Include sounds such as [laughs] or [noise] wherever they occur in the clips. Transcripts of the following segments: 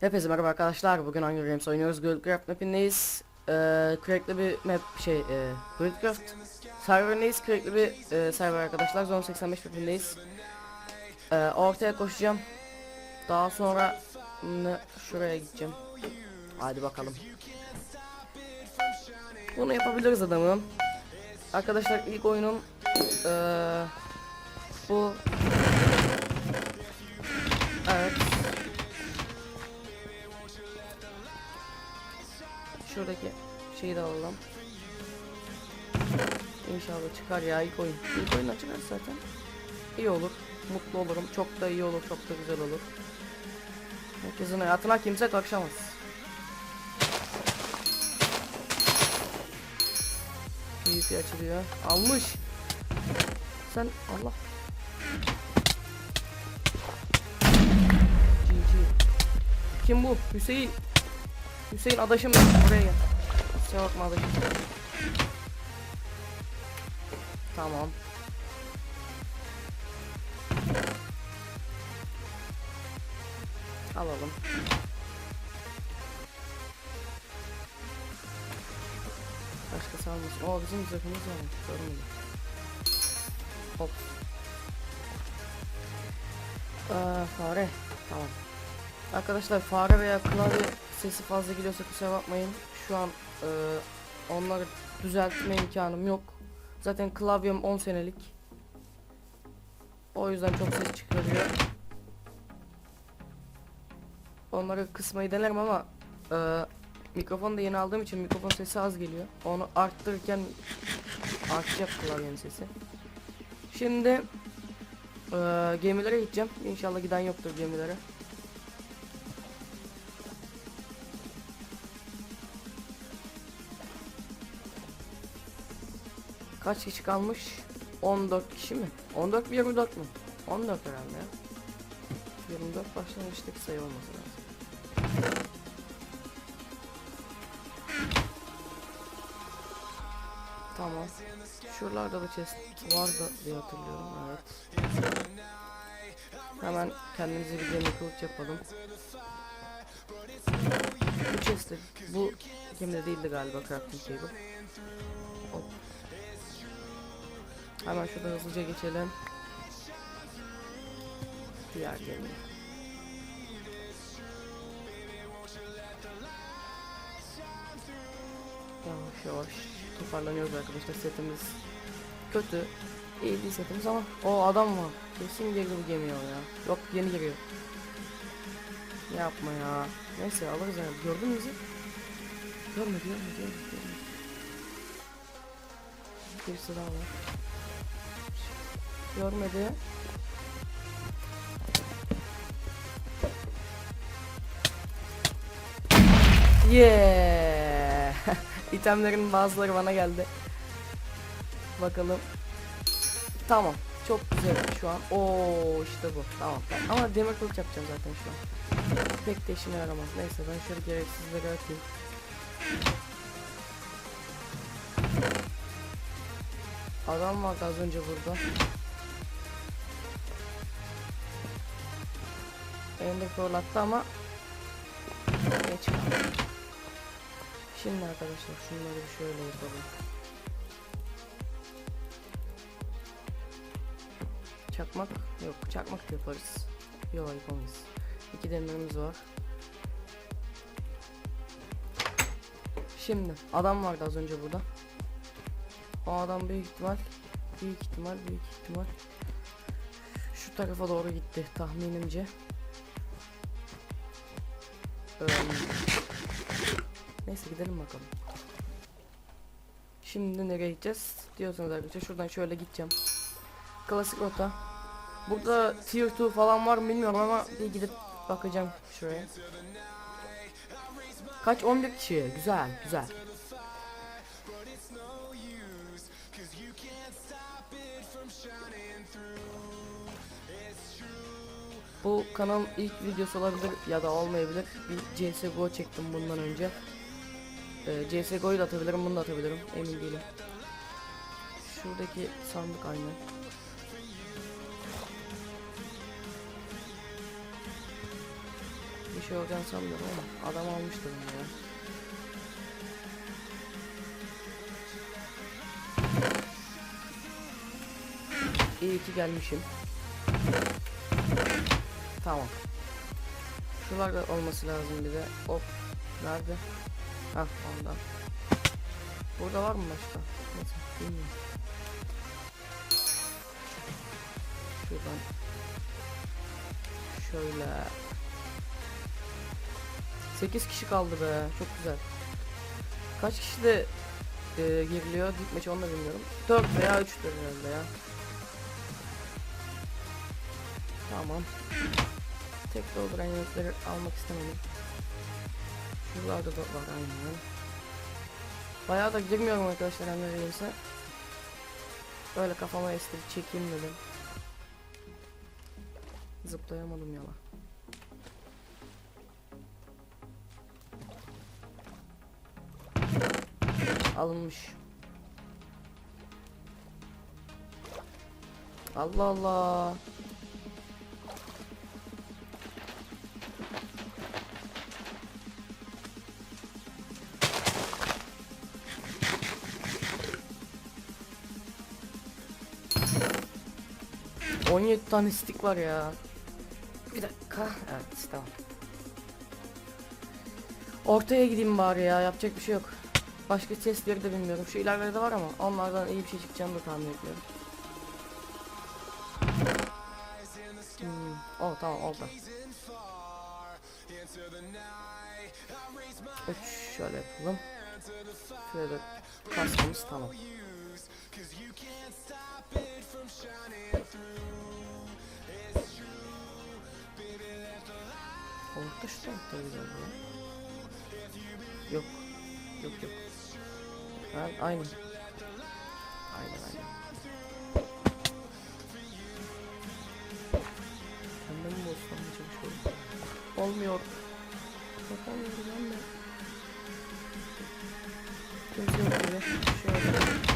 Hepinize merhaba arkadaşlar. Bugün Hunger Games oynuyoruz. Guildcraft mapindeyiz. Ee, bir map şey e, Guildcraft serverindeyiz. Crackli bir e, server arkadaşlar. Zone 85 mapindeyiz. Ee, ortaya koşacağım. Daha sonra şuraya gideceğim. Hadi bakalım. Bunu yapabiliriz adamım. Arkadaşlar ilk oyunum eee bu Evet. Şuradaki şeyi de alalım. İnşallah çıkar ya ilk oyun. İlk oyun çıkar zaten. İyi olur. Mutlu olurum. Çok da iyi olur. Çok da güzel olur. Herkesin hayatına kimse karışamaz. PvP açılıyor. Almış. Sen Allah. GG. Kim bu? Hüseyin. Hüseyin adaşım. Buraya gel. Kusura bakma adaşım. Tamam. Alalım. Başkası almasın. Oo bizim zırhımız varmış. Görmedim. Hop. Aa, fare. Tamam. Arkadaşlar fare veya klavye sesi fazla geliyorsa kusura bakmayın. Şu an e, onları düzeltme imkanım yok. Zaten klavyem 10 senelik. O yüzden çok ses çıkarıyor. Onları kısmayı denerim ama e, mikrofonu da yeni aldığım için mikrofon sesi az geliyor. Onu arttırırken artacak klavyenin sesi. Şimdi e, gemilere gideceğim. İnşallah giden yoktur gemilere. Kaç kişi kalmış? 14 kişi mi? 14 mi 24 mu? 14 herhalde ya. 24 başlangıçtaki sayı olması lazım. Tamam. Şuralarda da chest vardı diye hatırlıyorum. Evet. Hemen kendimize bir demir kılıç yapalım. Bu chest bu gemide değildi galiba crafting table. Hop. Hemen şurada hızlıca geçelim. Diğer gemi. Yavaş yavaş toparlanıyoruz arkadaşlar. Setimiz kötü. İyi değil setimiz ama o adam var. Kesin girdi bu gemiye o ya. Yok yeni giriyor yapma ya. Neyse alırız yani. Gördün mü bizi? Görmedi görmedi görmedi, görmedi. birisi var görmedi Yeah. [laughs] İtemlerin bazıları bana geldi. Bakalım. Tamam. Çok güzel şu an. Oo işte bu. Tamam. Ama demir kılıç yapacağım zaten şu an. Pek de işime yaramaz. Neyse ben şöyle gereksizleri atayım. Adam vardı az önce burada. Ender fırlattı ama geç. Şimdi arkadaşlar şunları şöyle yapalım. Çakmak yok çakmak yaparız. Yok yapamayız. İki demirimiz var. Şimdi adam vardı az önce burada. O adam büyük ihtimal büyük ihtimal büyük ihtimal şu tarafa doğru gitti tahminimce. Ee, Neyse gidelim bakalım. Şimdi nereye gideceğiz diyorsanız arkadaşlar şuradan şöyle gideceğim. Klasik rota. Burada tier 2 falan var mı bilmiyorum ama bir gidip bakacağım şuraya. Kaç 11 kişi güzel güzel. Bu kanalın ilk videosu olabilir ya da olmayabilir. Bir CSGO çektim bundan önce. Ee, CSGO'yu da atabilirim, bunu da atabilirim. Emin değilim. Şuradaki sandık aynı. bir şey olacağını sanmıyorum ama adam almıştır bunu ya. İyi ki gelmişim. Tamam. Şuralarda olması lazım bir de. Hop. Nerede? Hah ondan. Burada var mı başka? Neyse bilmiyorum. Şuradan. Şöyle. 8 kişi kaldı be. Çok güzel. Kaç kişi de e, giriliyor? Dik maçı onu da bilmiyorum. 4 veya 3 herhalde ya. Tamam. Tek dolduran yanıtları almak istemedim. Şuralarda da var aynen. Bayağı da girmiyorum arkadaşlar Emre Reis'e. Böyle kafama estirip çekeyim dedim. Zıplayamadım yala. Alınmış. Allah Allah. On yedi tane stick var ya. Bir dakika. Evet tamam. Ortaya gideyim bari ya. Yapacak bir şey yok. Başka testleri de bilmiyorum. Şu ilerlerde var ama onlardan iyi bir şey çıkacağını da tahmin etmiyorum. Hmm. Oh tamam oldu. Üç şöyle yapalım. Şöyle kaskımız tamam. Tarafta güzel ya. Yok. Yok yok. Ha, aynı. Aynen aynen. Senden mi olsun çalışıyorum? Olmuyor. Ben de. Kimse yok böyle. Şöyle.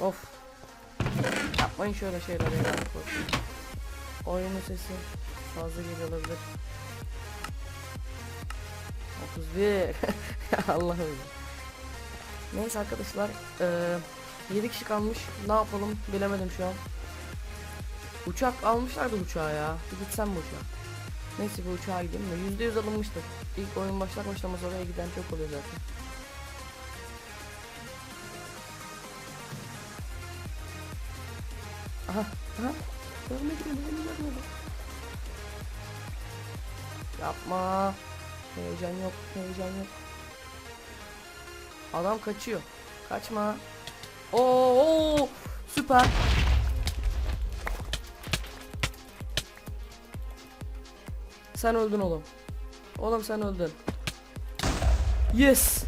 Of. Yapmayın şöyle şeyler ya. Oyunun sesi fazla geliyor olabilir. 31 [laughs] Allah'ım. Neyse arkadaşlar eee 7 kişi kalmış. Ne yapalım bilemedim şu an. Uçak almışlardı uçağı ya. Bir gitsem bu uçağa. Neyse bu uçağa gideyim de %100 alınmıştır. İlk oyun başlar başlamaz oraya giden çok oluyor zaten. Aha, aha. Görmedim, beni görmedim. Yapma. Heyecan yok, heyecan yok. Adam kaçıyor. Kaçma. Oo, oo süper. Sen öldün oğlum. Oğlum sen öldün. Yes.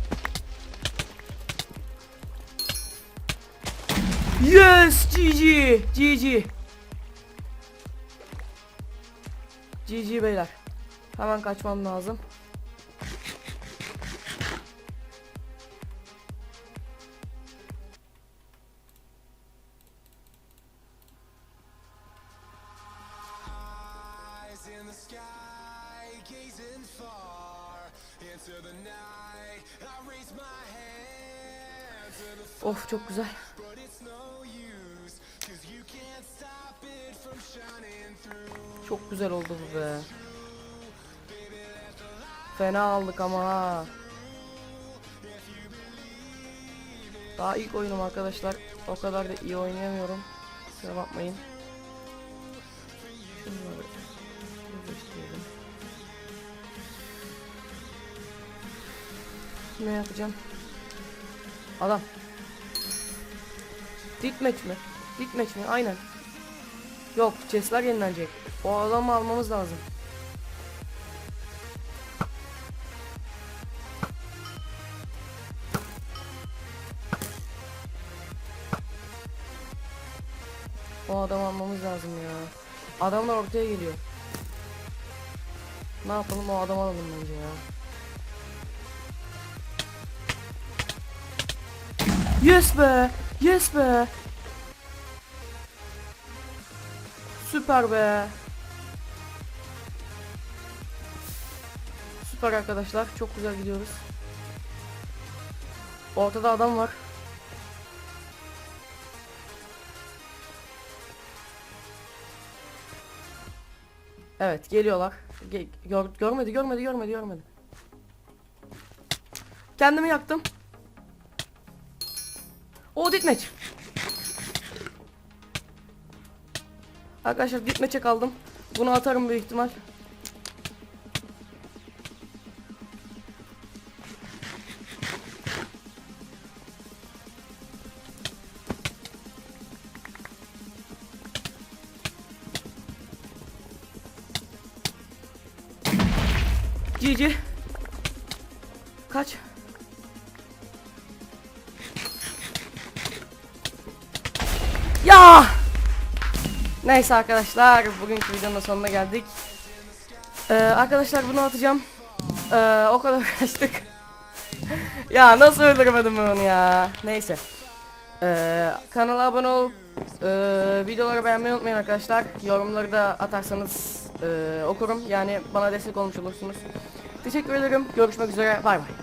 Yes, GG, GG. GG beyler. Hemen kaçmam lazım. into the night. I raise my hand Of çok güzel. Çok güzel oldu bu be. Fena aldık ama ha. Daha ilk oyunum arkadaşlar. O kadar da iyi oynayamıyorum. Kusura bakmayın. Ne yapacağım? Adam. Ditmeç mi? Ditmeç mi? Aynen. Yok, chestler yenilenecek. O adamı almamız lazım. O adamı almamız lazım ya. Adamlar ortaya geliyor. Ne yapalım o adamı alalım bence ya. Yes be. Yes be. Süper be. Süper arkadaşlar. Çok güzel gidiyoruz. Ortada adam var. Evet geliyorlar. Ge gör görmedi görmedi görmedi görmedi. Kendimi yaktım. O ditmeç. Arkadaşlar ditmeçe kaldım. Bunu atarım büyük ihtimal. GG. Kaç? Neyse arkadaşlar bugünkü videonun sonuna geldik. Ee, arkadaşlar bunu atacağım. Ee, o kadar [laughs] kaçtık. ya nasıl öldüremedim ben onu ya. Neyse. Ee, kanala abone olup e, videoları beğenmeyi unutmayın arkadaşlar. Yorumları da atarsanız e, okurum. Yani bana destek olmuş olursunuz. Teşekkür ederim. Görüşmek üzere. Bay bay.